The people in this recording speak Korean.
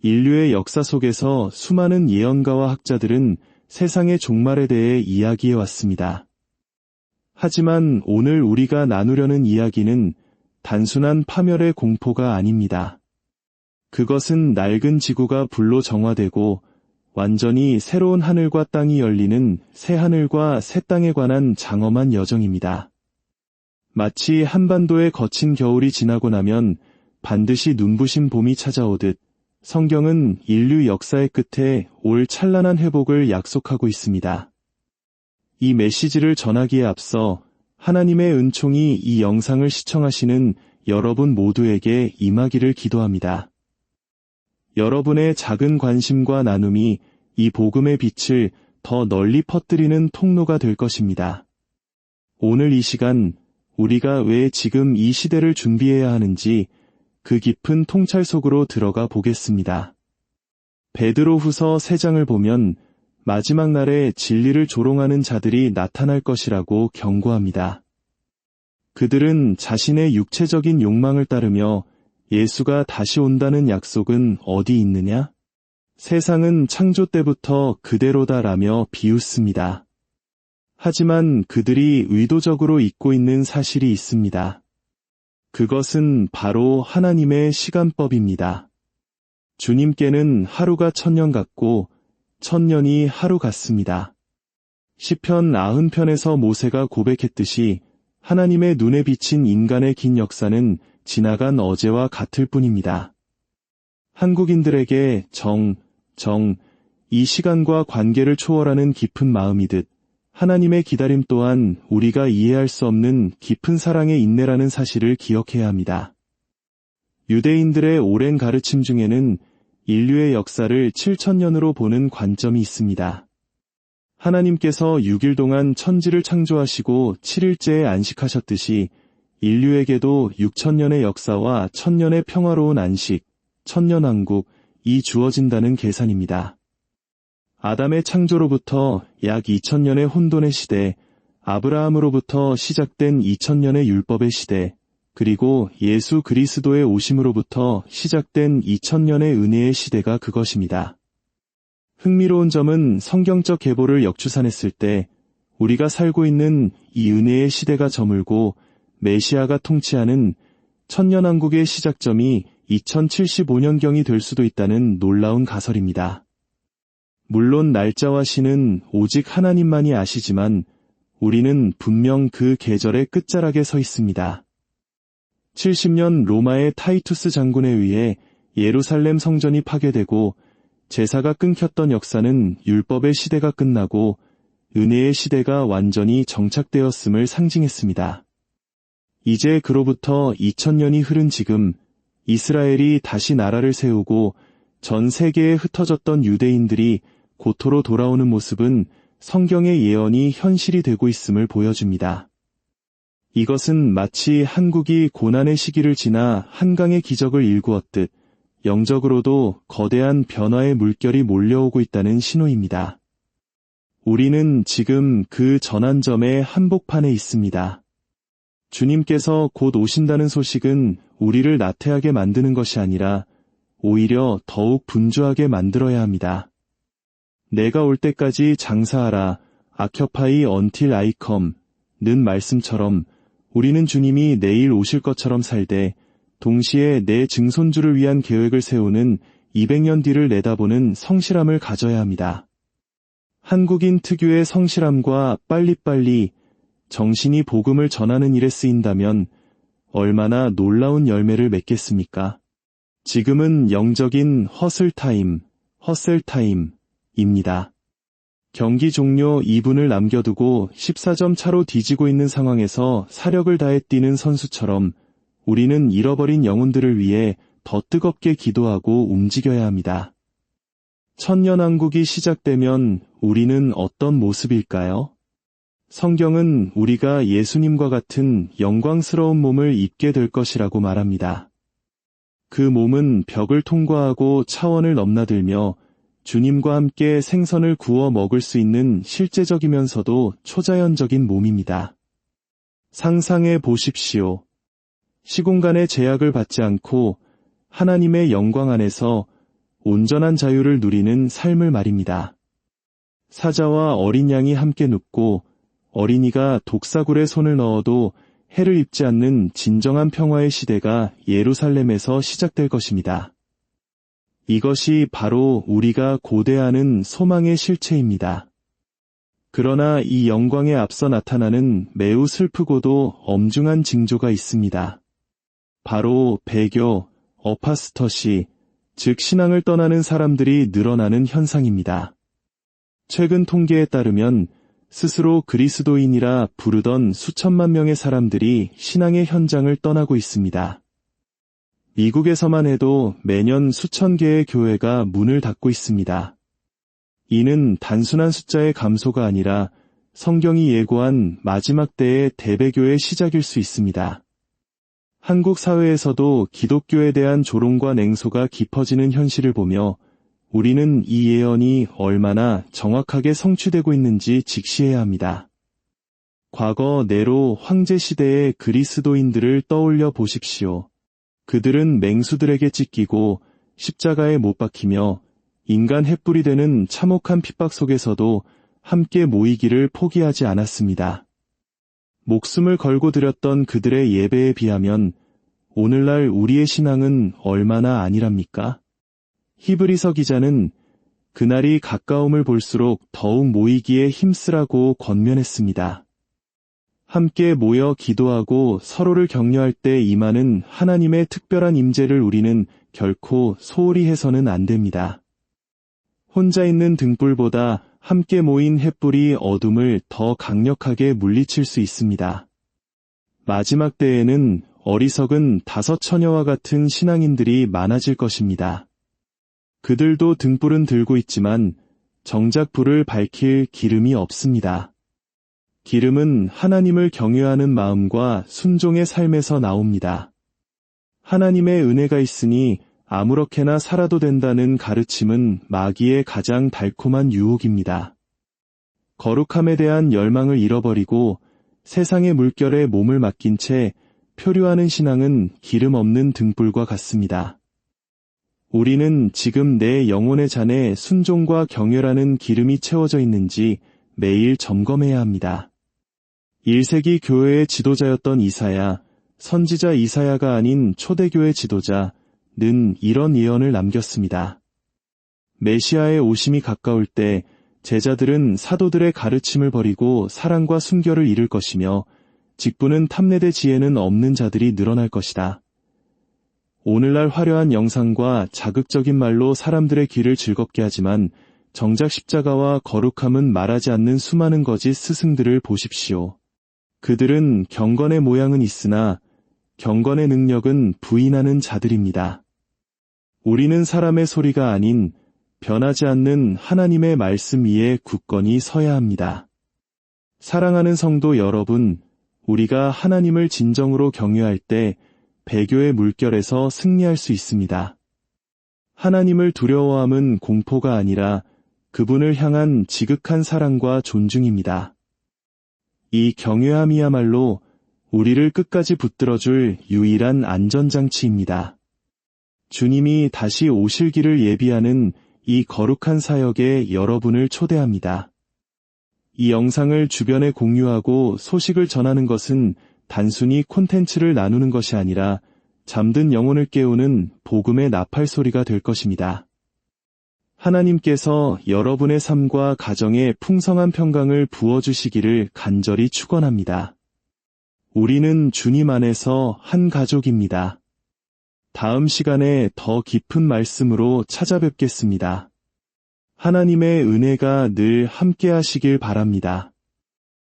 인류의 역사 속에서 수많은 예언가와 학자들은 세상의 종말에 대해 이야기해 왔습니다. 하지만 오늘 우리가 나누려는 이야기는 단순한 파멸의 공포가 아닙니다. 그것은 낡은 지구가 불로 정화되고 완전히 새로운 하늘과 땅이 열리는 새 하늘과 새 땅에 관한 장엄한 여정입니다. 마치 한반도의 거친 겨울이 지나고 나면 반드시 눈부신 봄이 찾아오듯 성경은 인류 역사의 끝에 올 찬란한 회복을 약속하고 있습니다. 이 메시지를 전하기에 앞서 하나님의 은총이 이 영상을 시청하시는 여러분 모두에게 임하기를 기도합니다. 여러분의 작은 관심과 나눔이 이 복음의 빛을 더 널리 퍼뜨리는 통로가 될 것입니다. 오늘 이 시간 우리가 왜 지금 이 시대를 준비해야 하는지 그 깊은 통찰 속으로 들어가 보겠습니다. 베드로 후서 3장을 보면 마지막 날에 진리를 조롱하는 자들이 나타날 것이라고 경고합니다. 그들은 자신의 육체적인 욕망을 따르며 예수가 다시 온다는 약속은 어디 있느냐? 세상은 창조 때부터 그대로다라며 비웃습니다. 하지만 그들이 의도적으로 잊고 있는 사실이 있습니다. 그것은 바로 하나님의 시간법입니다. 주님께는 하루가 천년 같고 천년이 하루 같습니다. 시편 90편에서 모세가 고백했듯이 하나님의 눈에 비친 인간의 긴 역사는 지나간 어제와 같을 뿐입니다. 한국인들에게 정, 정, 이 시간과 관계를 초월하는 깊은 마음이듯 하나님의 기다림 또한 우리가 이해할 수 없는 깊은 사랑의 인내라는 사실을 기억해야 합니다. 유대인들의 오랜 가르침 중에는 인류의 역사를 7천년으로 보는 관점이 있습니다. 하나님께서 6일 동안 천지를 창조하시고 7일째에 안식하셨듯이 인류에게도 6천년의 역사와 천년의 평화로운 안식, 천년왕국, 이 주어진다는 계산입니다. 아담의 창조로부터 약 2000년의 혼돈의 시대, 아브라함으로부터 시작된 2000년의 율법의 시대, 그리고 예수 그리스도의 오심으로부터 시작된 2000년의 은혜의 시대가 그것입니다. 흥미로운 점은 성경적 계보를 역추산했을 때 우리가 살고 있는 이 은혜의 시대가 저물고 메시아가 통치하는 천년왕국의 시작점이 2075년경이 될 수도 있다는 놀라운 가설입니다. 물론 날짜와 시는 오직 하나님만이 아시지만 우리는 분명 그 계절의 끝자락에 서 있습니다. 70년 로마의 타이투스 장군에 의해 예루살렘 성전이 파괴되고 제사가 끊겼던 역사는 율법의 시대가 끝나고 은혜의 시대가 완전히 정착되었음을 상징했습니다. 이제 그로부터 2000년이 흐른 지금 이스라엘이 다시 나라를 세우고 전 세계에 흩어졌던 유대인들이 고토로 돌아오는 모습은 성경의 예언이 현실이 되고 있음을 보여줍니다. 이것은 마치 한국이 고난의 시기를 지나 한강의 기적을 일구었듯 영적으로도 거대한 변화의 물결이 몰려오고 있다는 신호입니다. 우리는 지금 그 전환점의 한복판에 있습니다. 주님께서 곧 오신다는 소식은 우리를 나태하게 만드는 것이 아니라 오히려 더욱 분주하게 만들어야 합니다. 내가 올 때까지 장사하라 아켜파이 언틸 아이컴 는 말씀처럼 우리는 주님이 내일 오실 것처럼 살되 동시에 내 증손주를 위한 계획을 세우는 200년 뒤를 내다보는 성실함을 가져야 합니다. 한국인 특유의 성실함과 빨리빨리 정신이 복음을 전하는 일에 쓰인다면 얼마나 놀라운 열매를 맺겠습니까? 지금은 영적인 허슬타임, 허셀타임, 입니다. 경기 종료 2분을 남겨두고 14점 차로 뒤지고 있는 상황에서 사력을 다해 뛰는 선수처럼 우리는 잃어버린 영혼들을 위해 더 뜨겁게 기도하고 움직여야 합니다. 천년왕국이 시작되면 우리는 어떤 모습일까요? 성경은 우리가 예수님과 같은 영광스러운 몸을 입게 될 것이라고 말합니다. 그 몸은 벽을 통과하고 차원을 넘나들며 주님과 함께 생선을 구워 먹을 수 있는 실제적이면서도 초자연적인 몸입니다. 상상해 보십시오. 시공간의 제약을 받지 않고 하나님의 영광 안에서 온전한 자유를 누리는 삶을 말입니다. 사자와 어린 양이 함께 눕고 어린이가 독사굴에 손을 넣어도 해를 입지 않는 진정한 평화의 시대가 예루살렘에서 시작될 것입니다. 이것이 바로 우리가 고대하는 소망의 실체입니다. 그러나 이 영광에 앞서 나타나는 매우 슬프고도 엄중한 징조가 있습니다. 바로 배교, 어파스터시, 즉 신앙을 떠나는 사람들이 늘어나는 현상입니다. 최근 통계에 따르면 스스로 그리스도인이라 부르던 수천만 명의 사람들이 신앙의 현장을 떠나고 있습니다. 미국에서만 해도 매년 수천 개의 교회가 문을 닫고 있습니다. 이는 단순한 숫자의 감소가 아니라 성경이 예고한 마지막 때의 대배교의 시작일 수 있습니다. 한국 사회에서도 기독교에 대한 조롱과 냉소가 깊어지는 현실을 보며 우리는 이 예언이 얼마나 정확하게 성취되고 있는지 직시해야 합니다. 과거 네로 황제 시대의 그리스도인들을 떠올려 보십시오. 그들은 맹수들에게 찢기고 십자가에 못 박히며 인간 햇불이 되는 참혹한 핍박 속에서도 함께 모이기를 포기하지 않았습니다. 목숨을 걸고 드렸던 그들의 예배에 비하면 오늘날 우리의 신앙은 얼마나 아니랍니까? 히브리서 기자는 그날이 가까움을 볼수록 더욱 모이기에 힘쓰라고 권면했습니다. 함께 모여 기도하고 서로를 격려할 때 임하는 하나님의 특별한 임재를 우리는 결코 소홀히 해서는 안 됩니다. 혼자 있는 등불보다 함께 모인 햇불이 어둠을 더 강력하게 물리칠 수 있습니다. 마지막 때에는 어리석은 다섯 처녀와 같은 신앙인들이 많아질 것입니다. 그들도 등불은 들고 있지만 정작 불을 밝힐 기름이 없습니다. 기름은 하나님을 경외하는 마음과 순종의 삶에서 나옵니다. 하나님의 은혜가 있으니 아무렇게나 살아도 된다는 가르침은 마귀의 가장 달콤한 유혹입니다. 거룩함에 대한 열망을 잃어버리고 세상의 물결에 몸을 맡긴 채 표류하는 신앙은 기름 없는 등불과 같습니다. 우리는 지금 내 영혼의 잔에 순종과 경외라는 기름이 채워져 있는지 매일 점검해야 합니다. 1세기 교회의 지도자였던 이사야, 선지자 이사야가 아닌 초대교회 지도자, 는 이런 예언을 남겼습니다. 메시아의 오심이 가까울 때 제자들은 사도들의 가르침을 버리고 사랑과 순결을 잃을 것이며 직분은 탐내대 지혜는 없는 자들이 늘어날 것이다. 오늘날 화려한 영상과 자극적인 말로 사람들의 귀를 즐겁게 하지만 정작 십자가와 거룩함은 말하지 않는 수많은 거짓 스승들을 보십시오. 그들은 경건의 모양은 있으나 경건의 능력은 부인하는 자들입니다. 우리는 사람의 소리가 아닌 변하지 않는 하나님의 말씀 위에 굳건히 서야 합니다. 사랑하는 성도 여러분, 우리가 하나님을 진정으로 경외할 때 배교의 물결에서 승리할 수 있습니다. 하나님을 두려워함은 공포가 아니라 그분을 향한 지극한 사랑과 존중입니다. 이 경외함이야말로 우리를 끝까지 붙들어줄 유일한 안전장치입니다. 주님이 다시 오실 길을 예비하는 이 거룩한 사역에 여러분을 초대합니다. 이 영상을 주변에 공유하고 소식을 전하는 것은 단순히 콘텐츠를 나누는 것이 아니라 잠든 영혼을 깨우는 복음의 나팔 소리가 될 것입니다. 하나님께서 여러분의 삶과 가정에 풍성한 평강을 부어주시기를 간절히 축원합니다. 우리는 주님 안에서 한 가족입니다. 다음 시간에 더 깊은 말씀으로 찾아뵙겠습니다. 하나님의 은혜가 늘 함께 하시길 바랍니다.